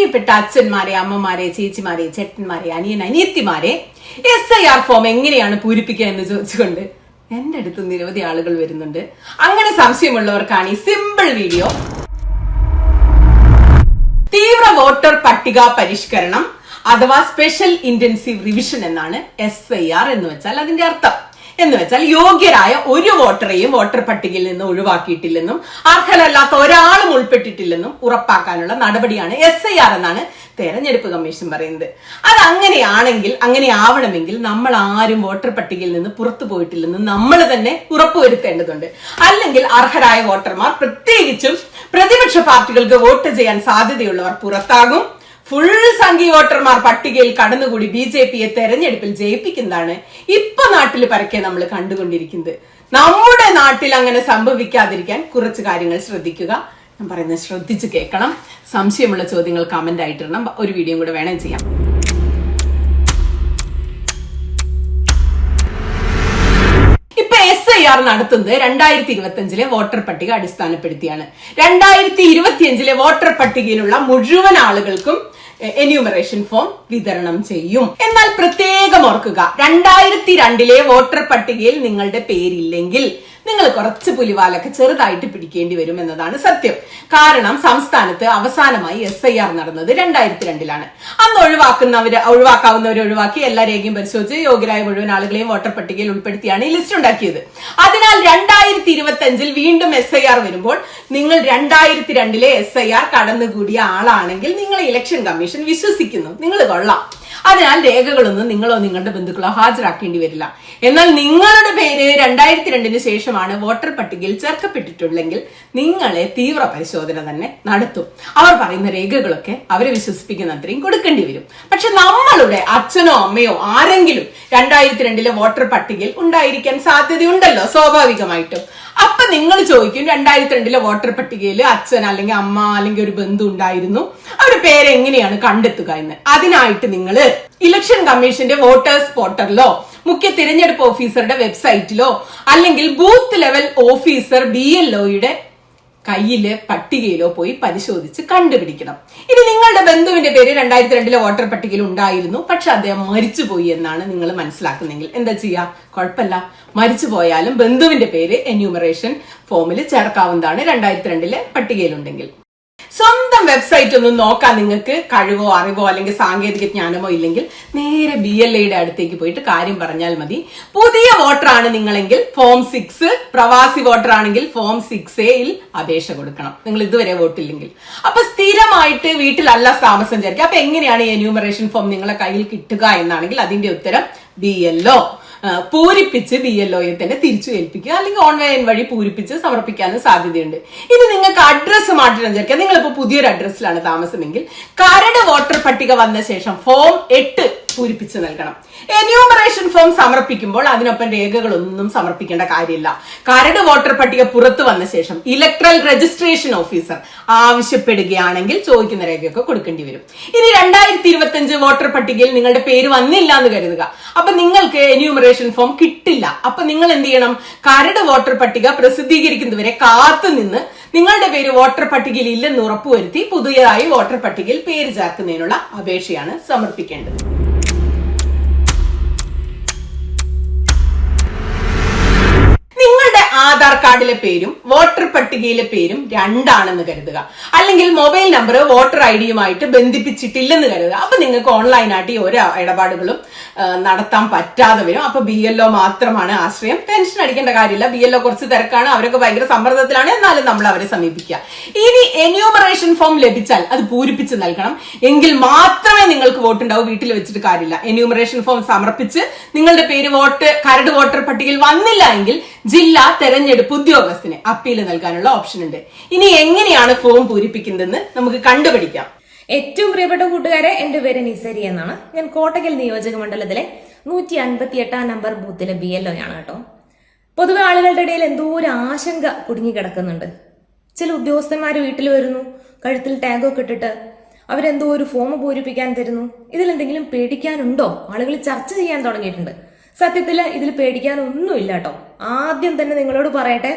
പ്രിയപ്പെട്ട അച്ഛന്മാരെ അമ്മമാരെ ചേച്ചിമാരെ ചേട്ടന്മാരെ അനിയൻ അനിയത്തിമാരെ എസ് ഐ ആർ ഫോം എങ്ങനെയാണ് പൂരിപ്പിക്കുക എന്ന് ചോദിച്ചുകൊണ്ട് എന്റെ അടുത്ത് നിരവധി ആളുകൾ വരുന്നുണ്ട്. അങ്ങനെ സംശയമുള്ളവർക്കാണ് ഈ സിമ്പിൾ വീഡിയോ തീവ്ര വോട്ടർ പട്ടിക പരിഷ്കരണം അഥവാ സ്പെഷ്യൽ ഇന്റൻസീവ് റിവിഷൻ എന്നാണ് എസ് ഐ ആർ എന്ന് വെച്ചാൽ അതിന്റെ അർത്ഥം. എന്ന് വെച്ചാൽ യോഗ്യരായ ഒരു വോട്ടറെയും വോട്ടർ പട്ടികയിൽ നിന്ന് ഒഴിവാക്കിയിട്ടില്ലെന്നും അർഹരല്ലാത്ത ഒരാളും ഉൾപ്പെട്ടിട്ടില്ലെന്നും ഉറപ്പാക്കാനുള്ള നടപടിയാണ് എസ് ഐ ആർ എന്നാണ് തെരഞ്ഞെടുപ്പ് കമ്മീഷൻ പറയുന്നത്. അത് അങ്ങനെയാണെങ്കിൽ അങ്ങനെ ആവണമെങ്കിൽ നമ്മൾ ആരും വോട്ടർ പട്ടികയിൽ നിന്ന് പുറത്തു പോയിട്ടില്ലെന്ന് നമ്മൾ തന്നെ ഉറപ്പുവരുത്തേണ്ടതുണ്ട്. അല്ലെങ്കിൽ അർഹരായ വോട്ടർമാർ പ്രത്യേകിച്ചും പ്രതിപക്ഷ പാർട്ടികൾക്ക് വോട്ട് ചെയ്യാൻ സാധ്യതയുള്ളവർ പുറത്താകും. ഫുൾ സംഖ്യ വോട്ടർമാർ പട്ടികയിൽ കടന്നുകൂടി ബി ജെ പിയെ തെരഞ്ഞെടുപ്പിൽ ജയിപ്പിക്കുന്നതാണ് ഇപ്പൊ നാട്ടിൽ പരക്കെ നമ്മൾ കണ്ടുകൊണ്ടിരിക്കുന്നത്. നമ്മുടെ നാട്ടിൽ അങ്ങനെ സംഭവിക്കാതിരിക്കാൻ കുറച്ച് കാര്യങ്ങൾ ശ്രദ്ധിക്കുക. ഞാൻ പറയുന്നത് ശ്രദ്ധിച്ച് കേൾക്കണം. സംശയമുള്ള ചോദ്യങ്ങൾ കമന്റ് ആയിട്ടിടണം ഒരു വീഡിയോ കൂടെ വേണം ചെയ്യാം. ആർ നടത്തുന്നത് രണ്ടായിരത്തി ഇരുപത്തി അഞ്ചിലെ വോട്ടർ പട്ടിക അടിസ്ഥാനപ്പെടുത്തിയാണ്. രണ്ടായിരത്തി ഇരുപത്തിയഞ്ചിലെ വോട്ടർ പട്ടികയിലുള്ള മുഴുവൻ ആളുകൾക്കും എന്യൂമറേഷൻ ഫോം വിതരണം ചെയ്യും. എന്നാൽ പ്രത്യേകം ഓർക്കുക രണ്ടായിരത്തി രണ്ടിലെ വോട്ടർ പട്ടികയിൽ നിങ്ങളുടെ പേരില്ലെങ്കിൽ നിങ്ങൾ കുറച്ച് പുലിവാലൊക്കെ ചെറുതായിട്ട് പിടിക്കേണ്ടി വരും എന്നതാണ് സത്യം. കാരണം സംസ്ഥാനത്ത് അവസാനമായി എസ് ഐ ആർ നടന്നത് രണ്ടായിരത്തി രണ്ടിലാണ് അന്ന് ഒഴിവാക്കുന്നവര് ഒഴിവാക്കാവുന്നവരെ ഒഴിവാക്കി എല്ലാ രേഖയും പരിശോധിച്ച് യോഗ്യരായ മുഴുവൻ ആളുകളെയും വോട്ടർ പട്ടികയിൽ ഉൾപ്പെടുത്തിയാണ് ഈ ലിസ്റ്റ് ഉണ്ടാക്കിയത്. അതിനാൽ രണ്ടായിരത്തി ഇരുപത്തി അഞ്ചിൽ വീണ്ടും എസ് ഐ ആർ വരുമ്പോൾ നിങ്ങൾ രണ്ടായിരത്തി രണ്ടിലെ എസ് ഐ ആർ കടന്നുകൂടിയ ആളാണെങ്കിൽ നിങ്ങൾ ഇലക്ഷൻ കമ്മീഷൻ വിശ്വസിക്കുന്നു. നിങ്ങൾ കൊള്ളാം. അതിനാൽ രേഖകളൊന്നും നിങ്ങളോ നിങ്ങളുടെ ബന്ധുക്കളോ ഹാജരാക്കേണ്ടി വരില്ല. എന്നാൽ നിങ്ങളുടെ പേര് രണ്ടായിരത്തി രണ്ടിന് ശേഷമാണ് വോട്ടർ പട്ടികയിൽ ചേർക്കപ്പെട്ടിട്ടുള്ളെങ്കിൽ നിങ്ങളെ തീവ്ര പരിശോധന തന്നെ നടത്തും. അവർ പറയുന്ന രേഖകളൊക്കെ അവരെ വിശ്വസിപ്പിക്കുന്ന അത്രയും കൊടുക്കേണ്ടി വരും. പക്ഷെ നമ്മളുടെ അച്ഛനോ അമ്മയോ ആരെങ്കിലും രണ്ടായിരത്തി രണ്ടിലെ വോട്ടർ പട്ടികയിൽ ഉണ്ടായിരിക്കാൻ സാധ്യതയുണ്ടല്ലോ സ്വാഭാവികമായിട്ടും. അപ്പൊ നിങ്ങൾ ചോദിക്കും രണ്ടായിരത്തി രണ്ടിലെ വോട്ടർ പട്ടികയിൽ അച്ഛൻ അല്ലെങ്കിൽ അമ്മ അല്ലെങ്കിൽ ഒരു ബന്ധു ഉണ്ടായിരുന്നു. അവരുടെ പേര് എങ്ങനെയാണ് കണ്ടെത്തുക എന്ന്. അതിനായിട്ട് നിങ്ങൾ ഇലക്ഷൻ കമ്മീഷന്റെ വോട്ടേഴ്സ് പോർട്ടലിലോ മുഖ്യ തിരഞ്ഞെടുപ്പ് ഓഫീസറുടെ വെബ്സൈറ്റിലോ അല്ലെങ്കിൽ booth level officer B L ഒയുടെ കയ്യിലെ പട്ടികയിലോ പോയി പരിശോധിച്ച് കണ്ടുപിടിക്കണം. ഇനി നിങ്ങളുടെ ബന്ധുവിന്റെ പേര് രണ്ടായിരത്തി രണ്ടിലെ വോട്ടർ പട്ടികയിൽ ഉണ്ടായിരുന്നു. പക്ഷെ അദ്ദേഹം മരിച്ചുപോയി എന്നാണ് നിങ്ങൾ മനസ്സിലാക്കുന്നെങ്കിൽ എന്താ ചെയ്യാ? കുഴപ്പമില്ല. മരിച്ചു പോയാലും ബന്ധുവിന്റെ പേര് എന്യൂമറേഷൻ ഫോമിൽ ചേർക്കാവുന്നതാണ് രണ്ടായിരത്തി രണ്ടിലെ പട്ടികയിലുണ്ടെങ്കിൽ. സ്വന്തം വെബ്സൈറ്റ് ഒന്ന് നോക്കാൻ നിങ്ങൾക്ക് കഴിവോ അറിവോ അല്ലെങ്കിൽ സാങ്കേതിക ജ്ഞാനമോ ഇല്ലെങ്കിൽ നേരെ ബി എൽ എയുടെ അടുത്തേക്ക് പോയിട്ട് കാര്യം പറഞ്ഞാൽ മതി. പുതിയ വോട്ടറാണ് നിങ്ങളെങ്കിൽ ഫോം സിക്സ് പ്രവാസി വോട്ടർ ആണെങ്കിൽ ഫോം സിക്സ് എയിൽ അപേക്ഷ കൊടുക്കണം. നിങ്ങൾ ഇതുവരെ വോട്ടില്ലെങ്കിൽ അപ്പൊ സ്ഥിരമായിട്ട് വീട്ടിലല്ല താമസം ചേർക്കുക അപ്പൊ എങ്ങനെയാണ് ഈ എന്യൂമറേഷൻ ഫോം നിങ്ങളെ കയ്യിൽ കിട്ടുക എന്നാണെങ്കിൽ അതിന്റെ ഉത്തരം ബി എൽ ഒ പൂരിപ്പിച്ച് ബി എൽ ഒയെ തന്നെ തിരിച്ചു ഏൽപ്പിക്കുക. അല്ലെങ്കിൽ ഓൺലൈൻ വഴി പൂരിപ്പിച്ച് സമർപ്പിക്കാനും സാധ്യതയുണ്ട്. ഇത് നിങ്ങൾക്ക് അഡ്രസ്സ് മാറ്റണം വിചാരിക്കുക. നിങ്ങളിപ്പോൾ പുതിയൊരു അഡ്രസ്സിലാണ് താമസമെങ്കിൽ കരട് വോട്ടർ പട്ടിക വന്ന ശേഷം ഫോം എട്ട് പൂരിപ്പിച്ച് നൽകണം. എന്യൂമറേഷൻ ഫോം സമർപ്പിക്കുമ്പോൾ അതിനൊപ്പം രേഖകളൊന്നും സമർപ്പിക്കേണ്ട കാര്യമില്ല. കരട് വോട്ടർ പട്ടിക പുറത്തു വന്ന ശേഷം ഇലക്ട്രൽ രജിസ്ട്രേഷൻ ഓഫീസർ ആവശ്യപ്പെടുകയാണെങ്കിൽ ചോദിക്കുന്ന രേഖയൊക്കെ കൊടുക്കേണ്ടി വരും. ഇനി രണ്ടായിരത്തി ഇരുപത്തി വോട്ടർ പട്ടികയിൽ നിങ്ങളുടെ പേര് വന്നില്ല എന്ന് കരുതുക. അപ്പൊ നിങ്ങൾക്ക് എന്യൂമറേഷൻ ഫോം കിട്ടില്ല. അപ്പൊ നിങ്ങൾ എന്ത് ചെയ്യണം? കരട് വോട്ടർ പട്ടിക പ്രസിദ്ധീകരിക്കുന്നതുവരെ കാത്തുനിന്ന് നിങ്ങളുടെ പേര് വോട്ടർ പട്ടികയിൽ ഇല്ലെന്ന് ഉറപ്പുവരുത്തി പുതിയതായി വോട്ടർ പട്ടികയിൽ പേര് ചേർക്കുന്നതിനുള്ള അപേക്ഷയാണ് സമർപ്പിക്കേണ്ടത്. ആധാർ കാർഡിലെ പേരും വോട്ടർ പട്ടികയിലെ പേരും രണ്ടാണെന്ന് കരുതുക. അല്ലെങ്കിൽ മൊബൈൽ നമ്പർ വോട്ടർ ഐ ഡിയുമായിട്ട് ബന്ധിപ്പിച്ചിട്ടില്ലെന്ന് കരുതുക. അപ്പൊ നിങ്ങൾക്ക് ഓൺലൈനായിട്ട് ഈ ഒരു ഇടപാടുകളും നടത്താൻ പറ്റാതെ വരും. അപ്പൊ ബി എൽ ഒ മാത്രമാണ് ആശ്രയം. ടെൻഷൻ അടിക്കേണ്ട കാര്യമില്ല. ബി എൽ ഒ കുറച്ച് തിരക്കാണ്. അവരൊക്കെ ഭയങ്കര സമ്മർദ്ദത്തിലാണ്. എന്നാലും നമ്മൾ അവരെ സമീപിക്കുക. ഇനി എന്യൂമറേഷൻ ഫോം ലഭിച്ചാൽ അത് പൂരിപ്പിച്ച് നൽകണം. എങ്കിൽ മാത്രമേ നിങ്ങൾക്ക് വോട്ട് ഉണ്ടാവൂ വീട്ടിൽ വെച്ചിട്ട് കാര്യമില്ല. എന്യൂമറേഷൻ ഫോം സമർപ്പിച്ച് നിങ്ങളുടെ പേര് വോട്ട് കരട് വോട്ടർ പട്ടികയിൽ വന്നില്ല എങ്കിൽ ജില്ലാ തെരഞ്ഞെടുപ്പ് ഉദ്യോഗസ്ഥന് അപ്പീൽ നൽകാനുള്ള ഓപ്ഷൻ ഉണ്ട്. ഇനി എങ്ങനെയാണ് ഫോം പൂരിപ്പിക്കുന്നതെന്ന് നമുക്ക് കണ്ടുപിടിക്കാം ഏറ്റവും പ്രിയപ്പെട്ട കൂട്ടുകാരെ എന്റെ പേര് നിസരി എന്നാണ്. ഞാൻ കോട്ടകൽ നിയോജക മണ്ഡലത്തിലെ നൂറ്റി അൻപത്തി എട്ടാം നമ്പർ ബൂത്തിലെ ബി എൽ ഒ ആണ് കേട്ടോ. പൊതുവെ ആളുകളുടെ ഇടയിൽ എന്തോ ഒരു ആശങ്ക കുടുങ്ങിക്കിടക്കുന്നുണ്ട് ചില ഉദ്യോഗസ്ഥന്മാർ വീട്ടിൽ വരുന്നു കഴുത്തിൽ ടാഗൊക്കെ ഇട്ടിട്ട് അവരെന്തോ ഒരു ഫോം പൂരിപ്പിക്കാൻ തരുന്നു. ഇതിലെന്തെങ്കിലും പേടിക്കാനുണ്ടോ? ആളുകൾ ചർച്ച ചെയ്യാൻ തുടങ്ങിയിട്ടുണ്ട്. സത്യത്തിൽ ഇതിൽ പേടിക്കാനൊന്നുമില്ല കേട്ടോ ആദ്യം തന്നെ നിങ്ങളോട് പറയട്ടെ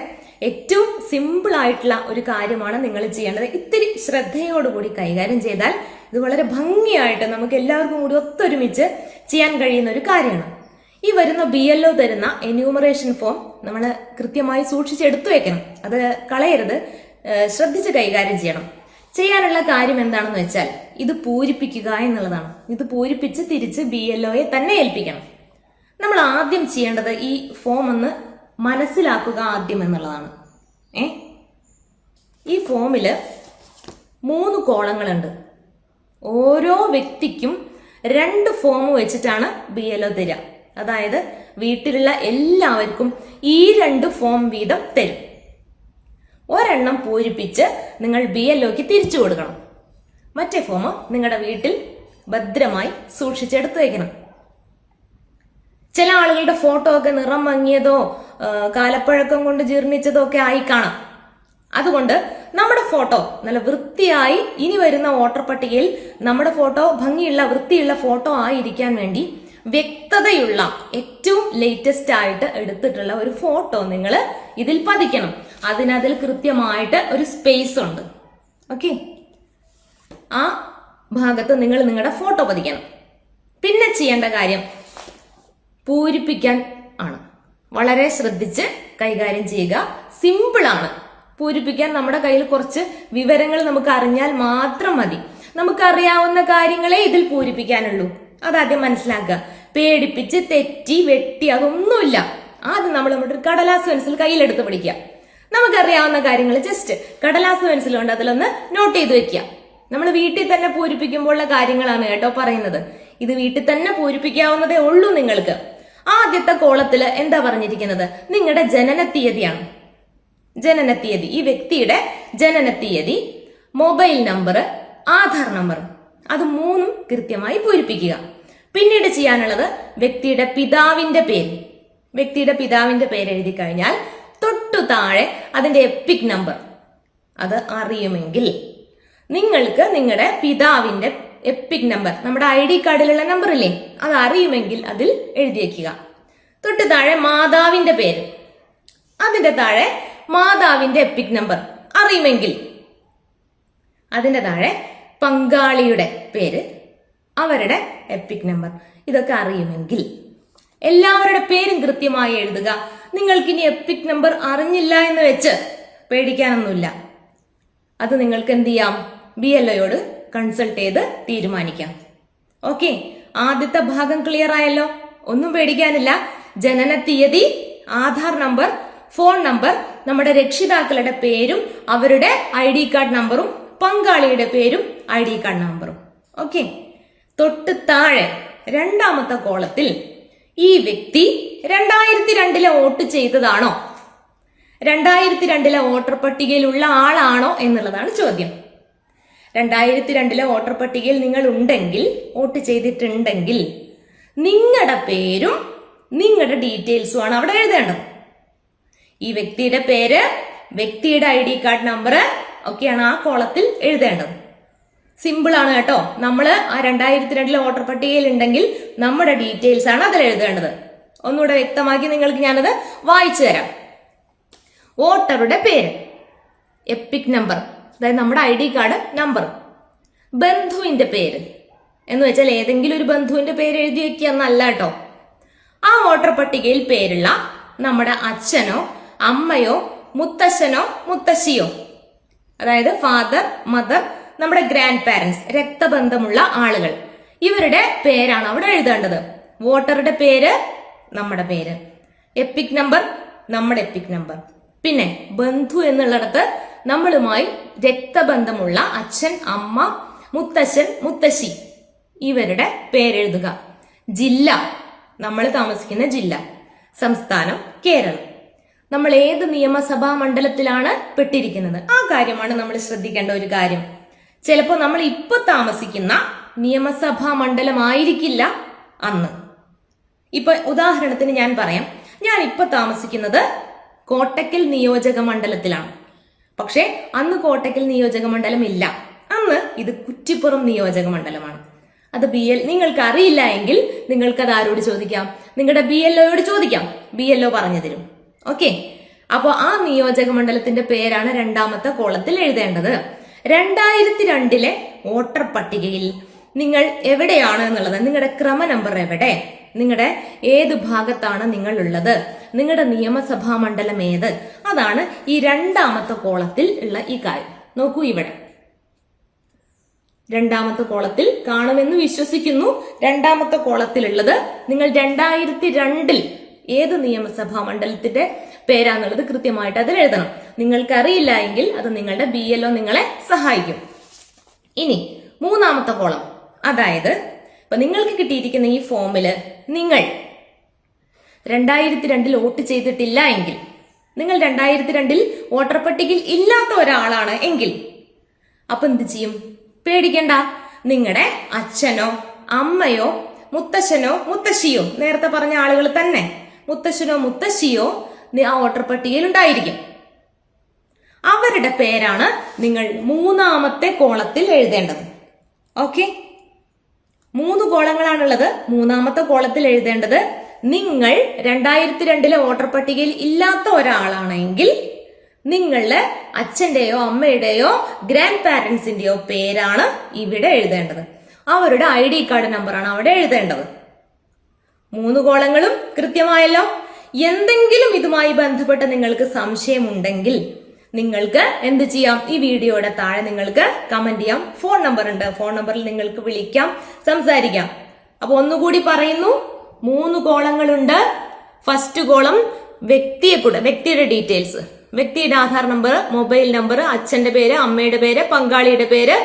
ഏറ്റവും സിമ്പിൾ ആയിട്ടുള്ള ഒരു കാര്യമാണ് നിങ്ങൾ ചെയ്യേണ്ടത്. ഇത്തിരി ശ്രദ്ധയോടുകൂടി കൈകാര്യം ചെയ്താൽ ഇത് വളരെ ഭംഗിയായിട്ട് നമുക്ക് എല്ലാവർക്കും കൂടി ഒത്തൊരുമിച്ച് ചെയ്യാൻ കഴിയുന്ന ഒരു കാര്യമാണ്. ഈ വരുന്ന ബി എൽ ഒ തരുന്ന എന്യൂമറേഷൻ ഫോം നമ്മൾ കൃത്യമായി സൂക്ഷിച്ചെടുത്തു വെക്കണം. അത് കളയരുത്. ശ്രദ്ധിച്ച് കൈകാര്യം ചെയ്യണം. ചെയ്യാനുള്ള കാര്യം എന്താണെന്ന് വെച്ചാൽ ഇത് പൂരിപ്പിക്കുക എന്നുള്ളതാണ്. ഇത് പൂരിപ്പിച്ച് തിരിച്ച് ബി എൽ ഒയെ തന്നെ ഏൽപ്പിക്കണം. നമ്മൾ ആദ്യം ചെയ്യേണ്ടത് ഈ ഫോം ഒന്ന് മനസ്സിലാക്കുക ആദ്യം എന്നുള്ളതാണ്. ഏ? ഈ ഫോമിൽ മൂന്ന് കോളങ്ങളുണ്ട്. ഓരോ വ്യക്തിക്കും രണ്ട് ഫോം വെച്ചിട്ടാണ് ബി എൽ ഒ തരിക. അതായത് വീട്ടിലുള്ള എല്ലാവർക്കും ഈ രണ്ട് ഫോം വീതം തരും. ഒരെണ്ണം പൂരിപ്പിച്ച് നിങ്ങൾ ബി എൽ ഒക്ക് തിരിച്ചു കൊടുക്കണം. മറ്റേ ഫോം നിങ്ങളുടെ വീട്ടിൽ ഭദ്രമായി സൂക്ഷിച്ചെടുത്ത് വയ്ക്കണം ചില ആളുകളുടെ ഫോട്ടോ ഒക്കെ നിറം മങ്ങിയതോ കാലപ്പഴക്കം കൊണ്ട് ജീർണിച്ചതോ ഒക്കെ ആയി കാണാം. അതുകൊണ്ട് നമ്മുടെ ഫോട്ടോ നല്ല വൃത്തിയായി ഇനി വരുന്ന വോട്ടർ പട്ടികയിൽ നമ്മുടെ ഫോട്ടോ ഭംഗിയുള്ള വൃത്തിയുള്ള ഫോട്ടോ ആയിരിക്കാൻ വേണ്ടി വ്യക്തതയുള്ള ഏറ്റവും ലേറ്റസ്റ്റ് ആയിട്ട് എടുത്തിട്ടുള്ള ഒരു ഫോട്ടോ നിങ്ങൾ ഇതിൽ പതിക്കണം. അതിനതിൽ കൃത്യമായിട്ട് ഒരു സ്പേസ് ഉണ്ട്. ഓക്കെ ആ ഭാഗത്ത് നിങ്ങൾ നിങ്ങളുടെ ഫോട്ടോ പതിക്കണം. പിന്നെ ചെയ്യേണ്ട കാര്യം പൂരിപ്പിക്കാൻ ആണ്. വളരെ ശ്രദ്ധിച്ച് കൈകാര്യം ചെയ്യുക. സിമ്പിൾ ആണ്. പൂരിപ്പിക്കാൻ നമ്മുടെ കയ്യിൽ കുറച്ച് വിവരങ്ങൾ നമുക്ക് അറിഞ്ഞാൽ മാത്രം മതി. നമുക്കറിയാവുന്ന കാര്യങ്ങളെ ഇതിൽ പൂരിപ്പിക്കാനുള്ളൂ. അതാദ്യം മനസ്സിലാക്കുക. പേടിപ്പിച്ച് തെറ്റി വെട്ടി അതൊന്നുമില്ല. ആദ്യം നമ്മൾ നമ്മുടെ കടലാസ് പെൻസിൽ കയ്യിലെടുത്ത് പിടിക്കുക. നമുക്കറിയാവുന്ന കാര്യങ്ങൾ ജസ്റ്റ് കടലാസ് പെൻസിൽ കൊണ്ട് അതിലൊന്ന് നോട്ട് ചെയ്ത് വെക്കുക. നമ്മൾ വീട്ടിൽ തന്നെ പൂരിപ്പിക്കുമ്പോഴുള്ള കാര്യങ്ങളാണ് കേട്ടോ പറയുന്നത്. ഇത് വീട്ടിൽ തന്നെ പൂരിപ്പിക്കാവുന്നതേ ഉള്ളൂ നിങ്ങൾക്ക്. ആദ്യത്തെ കോളത്തിൽ എന്താ പറഞ്ഞിരിക്കുന്നത്? നിങ്ങളുടെ ജനന തീയതിയാണ്. ജനന തീയതി. ഈ വ്യക്തിയുടെ ജനന തീയതി മൊബൈൽ നമ്പർ ആധാർ നമ്പർ അത് മൂന്നും കൃത്യമായി പൂരിപ്പിക്കുക. പിന്നീട് ചെയ്യാനുള്ളത് വ്യക്തിയുടെ പിതാവിന്റെ പേര്. വ്യക്തിയുടെ പിതാവിന്റെ പേര് എഴുതി കഴിഞ്ഞാൽ തൊട്ടു താഴെ അതിന്റെ എപ്പിക് നമ്പർ അത് അറിയുമെങ്കിൽ നിങ്ങൾക്ക് നിങ്ങളുടെ പിതാവിന്റെ എപ്പിക് നമ്പർ നമ്മുടെ ഐ ഡി കാർഡിലുള്ള നമ്പർ ഇല്ലേ? അത് അറിയുമെങ്കിൽ അതിൽ എഴുതിയേക്കുക തൊട്ട് താഴെ മാതാവിന്റെ പേര്. അതിന്റെ താഴെ മാതാവിന്റെ എപ്പിക് നമ്പർ അറിയുമെങ്കിൽ അതിന്റെ താഴെ പങ്കാളിയുടെ പേര് അവരുടെ എപ്പിക് നമ്പർ ഇതൊക്കെ അറിയുമെങ്കിൽ എല്ലാവരുടെ പേരും കൃത്യമായി എഴുതുക. നിങ്ങൾക്ക് ഇനി എപ്പിക് നമ്പർ അറിഞ്ഞില്ല എന്ന് വെച്ച് പേടിക്കാനൊന്നുമില്ല. അത് നിങ്ങൾക്ക് എന്ത് ചെയ്യാം? ബി എൽ ഒയോട് കൺസൾട്ട് ചെയ്ത് തീരുമാനിക്കാം. ഓക്കെ ആദ്യത്തെ ഭാഗം ക്ലിയർ ആയല്ലോ? ഒന്നും പേടിക്കാനില്ല. ജനന തീയതി ആധാർ നമ്പർ ഫോൺ നമ്പർ നമ്മുടെ രക്ഷിതാക്കളുടെ പേരും അവരുടെ ഐ ഡി കാർഡ് നമ്പറും പങ്കാളിയുടെ പേരും ഐ ഡി കാർഡ് നമ്പറും. ഓക്കെ തൊട്ട് താഴെ രണ്ടാമത്തെ കോളത്തിൽ ഈ വ്യക്തി രണ്ടായിരത്തി രണ്ടിലെ വോട്ട് ചെയ്തതാണോ? രണ്ടായിരത്തി രണ്ടിലെ വോട്ടർ പട്ടികയിലുള്ള ആളാണോ എന്നുള്ളതാണ് ചോദ്യം. രണ്ടായിരത്തി രണ്ടിലെ വോട്ടർ പട്ടികയിൽ നിങ്ങൾ ഉണ്ടെങ്കിൽ വോട്ട് ചെയ്തിട്ടുണ്ടെങ്കിൽ നിങ്ങളുടെ പേരും നിങ്ങളുടെ ഡീറ്റെയിൽസുമാണ് അവിടെ എഴുതേണ്ടത്. ഈ വ്യക്തിയുടെ പേര് വ്യക്തിയുടെ ഐ ഡി കാർഡ് നമ്പർ ഒക്കെയാണ് ആ കോളത്തിൽ എഴുതേണ്ടത്. സിമ്പിൾ ആണ് കേട്ടോ. നമ്മൾ ആ രണ്ടായിരത്തി രണ്ടിലെ വോട്ടർ പട്ടികയിൽ ഉണ്ടെങ്കിൽ നമ്മുടെ ഡീറ്റെയിൽസ് ആണ് അതിൽ എഴുതേണ്ടത്. ഒന്നുകൂടെ വ്യക്തമാക്കി നിങ്ങൾക്ക് ഞാനത് വായിച്ചു തരാം. വോട്ടറുടെ പേര് എപ്പിക് നമ്പർ. അതായത് നമ്മുടെ ഐ ഡി കാർഡ് നമ്പർ. ബന്ധുവിന്റെ പേര്. എന്ന് വെച്ചാൽ ഏതെങ്കിലും ഒരു ബന്ധുവിന്റെ പേര് എഴുതി വെക്കുക എന്നല്ല കേട്ടോ. ആ വോട്ടർ പട്ടികയിൽ പേരുള്ള നമ്മുടെ അച്ഛനോ അമ്മയോ മുത്തശ്ശനോ മുത്തശ്ശിയോ. അതായത് ഫാദർ മദർ നമ്മുടെ ഗ്രാൻഡ് പാരന്റ്സ് രക്തബന്ധമുള്ള ആളുകൾ. ഇവരുടെ പേരാണ് അവിടെ എഴുതേണ്ടത്. വോട്ടറുടെ പേര് നമ്മുടെ പേര്. എപ്പിക് നമ്പർ നമ്മുടെ എപ്പിക് നമ്പർ. പിന്നെ ബന്ധു എന്നുള്ളിടത്ത് നമ്മളുമായി രക്തബന്ധമുള്ള അച്ഛൻ അമ്മ മുത്തശ്ശൻ മുത്തശ്ശി ഇവരുടെ പേരെഴുതുക. ജില്ല. നമ്മൾ താമസിക്കുന്ന ജില്ല. സംസ്ഥാനം കേരളം. നമ്മൾ ഏത് നിയമസഭാ മണ്ഡലത്തിലാണ് പെട്ടിരിക്കുന്നത്? ആ കാര്യമാണ് നമ്മൾ ശ്രദ്ധിക്കേണ്ട ഒരു കാര്യം. ചിലപ്പോൾ നമ്മൾ ഇപ്പൊ താമസിക്കുന്ന നിയമസഭാ മണ്ഡലമായിരിക്കില്ല അന്ന്. ഇപ്പൊ ഉദാഹരണത്തിന് ഞാൻ പറയാം. ഞാൻ ഇപ്പൊ താമസിക്കുന്നത് കോട്ടക്കൽ നിയോജക മണ്ഡലത്തിലാണ്. പക്ഷേ അന്ന് കോട്ടയ്ക്കൽ നിയോജക മണ്ഡലം ഇല്ല അന്ന് ഇത് കുറ്റിപ്പുറം നിയോജക മണ്ഡലമാണ് അത് ബി എൽ നിങ്ങൾക്ക് അറിയില്ല എങ്കിൽ നിങ്ങൾക്ക് അത് ആരോട് ചോദിക്കാം? നിങ്ങളുടെ ബി എൽ ഒയോട് ചോദിക്കാം. ബി എൽ ഒ പറഞ്ഞു തരും. ഓക്കെ? അപ്പോൾ ആ നിയോജക മണ്ഡലത്തിന്റെ പേരാണ് രണ്ടാമത്തെ കോളത്തിൽ എഴുതേണ്ടത്. രണ്ടായിരത്തി രണ്ടിലെ വോട്ടർ പട്ടികയിൽ നിങ്ങൾ എവിടെയാണ് എന്നുള്ളത്? നിങ്ങളുടെ ക്രമ നമ്പർ എവിടെ? നിങ്ങളുടെ ഏത് ഭാഗത്താണ് നിങ്ങൾ ഉള്ളത് നിങ്ങളുടെ നിയമസഭാ മണ്ഡലം ഏത്? അതാണ് ഈ രണ്ടാമത്തെ കോളത്തിൽ ഉള്ള ഈ കാര്യം. നോക്കൂ ഇവിടെ. രണ്ടാമത്തെ കോളത്തിൽ കാണുമെന്ന് വിശ്വസിക്കുന്നു. രണ്ടാമത്തെ കോളത്തിലുള്ളത് നിങ്ങൾ രണ്ടായിരത്തി രണ്ടിൽ ഏത് നിയമസഭാ മണ്ഡലത്തിന്റെ പേരാന്നുള്ളത് കൃത്യമായിട്ട് അതിൽ എഴുതണം. നിങ്ങൾക്ക് അറിയില്ല എങ്കിൽ അത് നിങ്ങളുടെ ബി നിങ്ങളെ സഹായിക്കും. ഇനി മൂന്നാമത്തെ കോളം. അതായത് ഇപ്പൊ നിങ്ങൾക്ക് കിട്ടിയിരിക്കുന്ന ഈ ഫോമിൽ നിങ്ങൾ രണ്ടായിരത്തി രണ്ടിൽ വോട്ട് ചെയ്തിട്ടില്ല എങ്കിൽ നിങ്ങൾ രണ്ടായിരത്തി രണ്ടിൽ വോട്ടർ പട്ടികയിൽ ഇല്ലാത്ത ഒരാളാണ് എങ്കിൽ അപ്പൊ എന്ത് ചെയ്യും? പേടിക്കണ്ട. നിങ്ങളുടെ അച്ഛനോ അമ്മയോ മുത്തശ്ശനോ മുത്തശ്ശിയോ നേരത്തെ പറഞ്ഞ ആളുകൾ തന്നെ മുത്തശ്ശനോ മുത്തശ്ശിയോ ആ വോട്ടർ പട്ടികയിൽ ഉണ്ടായിരിക്കും. അവരുടെ പേരാണ് നിങ്ങൾ മൂന്നാമത്തെ കോളത്തിൽ എഴുതേണ്ടത്. ഓക്കെ? മൂന്ന് കോളങ്ങളാണുള്ളത് മൂന്നാമത്തെ കോളത്തിൽ എഴുതേണ്ടത് നിങ്ങൾ രണ്ടായിരത്തി രണ്ടിലെ വോട്ടർ പട്ടികയിൽ ഇല്ലാത്ത ഒരാളാണെങ്കിൽ നിങ്ങളുടെ അച്ഛന്റെയോ അമ്മയുടെയോ ഗ്രാൻഡ് പാരന്റ്സിന്റെയോ പേരാണ് ഇവിടെ എഴുതേണ്ടത്. അവരുടെ ഐ ഡി കാർഡ് നമ്പറാണ് അവിടെ എഴുതേണ്ടത്. മൂന്ന് കോളങ്ങളും കൃത്യമായല്ലോ. എന്തെങ്കിലും ഇതുമായി ബന്ധപ്പെട്ട് നിങ്ങൾക്ക് സംശയമുണ്ടെങ്കിൽ നിങ്ങൾക്ക് എന്ത് ചെയ്യാം? ഈ വീഡിയോയുടെ താഴെ നിങ്ങൾക്ക് കമന്റ് ചെയ്യാം. ഫോൺ നമ്പർ ഉണ്ട്. ഫോൺ നമ്പറിൽ നിങ്ങൾക്ക് വിളിക്കാം സംസാരിക്കാം. അപ്പൊ ഒന്നുകൂടി പറയുന്നു. മൂന്ന് കോളങ്ങളുണ്ട് ഫസ്റ്റ് കോളം വ്യക്തിയെ കൂടെ വ്യക്തിയുടെ ഡീറ്റെയിൽസ് വ്യക്തിയുടെ ആധാർ നമ്പർ മൊബൈൽ നമ്പർ അച്ഛന്റെ പേര് അമ്മയുടെ പേര് പങ്കാളിയുടെ പേര്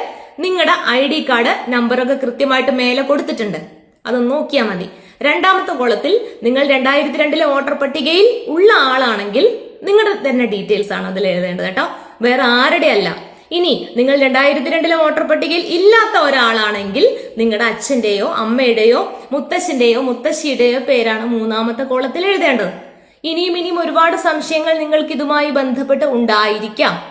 നിങ്ങളുടെ ഐ ഡി കാർഡ് നമ്പറൊക്കെ കൃത്യമായിട്ട് മേലെ കൊടുത്തിട്ടുണ്ട്. അത് നോക്കിയാൽ മതി. രണ്ടാമത്തെ കോളത്തിൽ നിങ്ങൾ രണ്ടായിരത്തി രണ്ടിലെ വോട്ടർ പട്ടികയിൽ ഉള്ള ആളാണെങ്കിൽ നിങ്ങളുടെ തന്നെ ഡീറ്റെയിൽസ് ആണ് അതിൽ എഴുതേണ്ടത് കേട്ടോ. വേറെ ആരുടെ അല്ല. ഇനി നിങ്ങൾ രണ്ടായിരത്തി രണ്ടിലെ വോട്ടർ പട്ടികയിൽ ഇല്ലാത്ത ഒരാളാണെങ്കിൽ നിങ്ങളുടെ അച്ഛന്റെയോ അമ്മയുടെയോ മുത്തശ്ശന്റെയോ മുത്തശ്ശിയുടെയോ പേരാണ് മൂന്നാമത്തെ കോളത്തിൽ എഴുതേണ്ടത്. ഇനിയും ഇനിയും ഒരുപാട് സംശയങ്ങൾ നിങ്ങൾക്ക് ഇതുമായി ബന്ധപ്പെട്ട് ഉണ്ടായിരിക്കാം.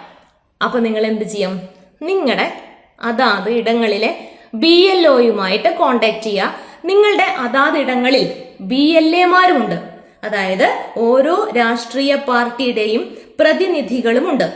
അപ്പൊ നിങ്ങൾ എന്ത് ചെയ്യും? നിങ്ങളുടെ അതാത് ഇടങ്ങളിലെ ബി എൽ ഒയുമായിട്ട് കോണ്ടാക്ട് ചെയ്യുക. നിങ്ങളുടെ അതാത് ഇടങ്ങളിൽ ബി എൽ എമാരുമുണ്ട് അതായത് ഓരോ രാഷ്ട്രീയ പാർട്ടിയുടെയും പ്രതിനിധികളുമുണ്ട്.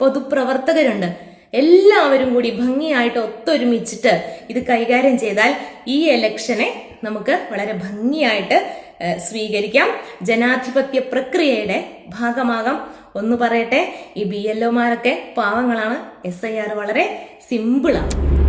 പൊതുപ്രവർത്തകരുണ്ട്. എല്ലാവരും കൂടി ഭംഗിയായിട്ട് ഒത്തൊരുമിച്ചിട്ട് ഇത് കൈകാര്യം ചെയ്താൽ ഈ ഇലക്ഷനെ നമുക്ക് വളരെ ഭംഗിയായിട്ട് സ്വീകരിക്കാം. ജനാധിപത്യ പ്രക്രിയയുടെ ഭാഗമാകാം. ഒന്ന് പറയട്ടെ ഈ ബി എൽ ഒമാരൊക്കെ പാവങ്ങളാണ്. എസ് ഐ ആർ വളരെ സിമ്പിളാണ്.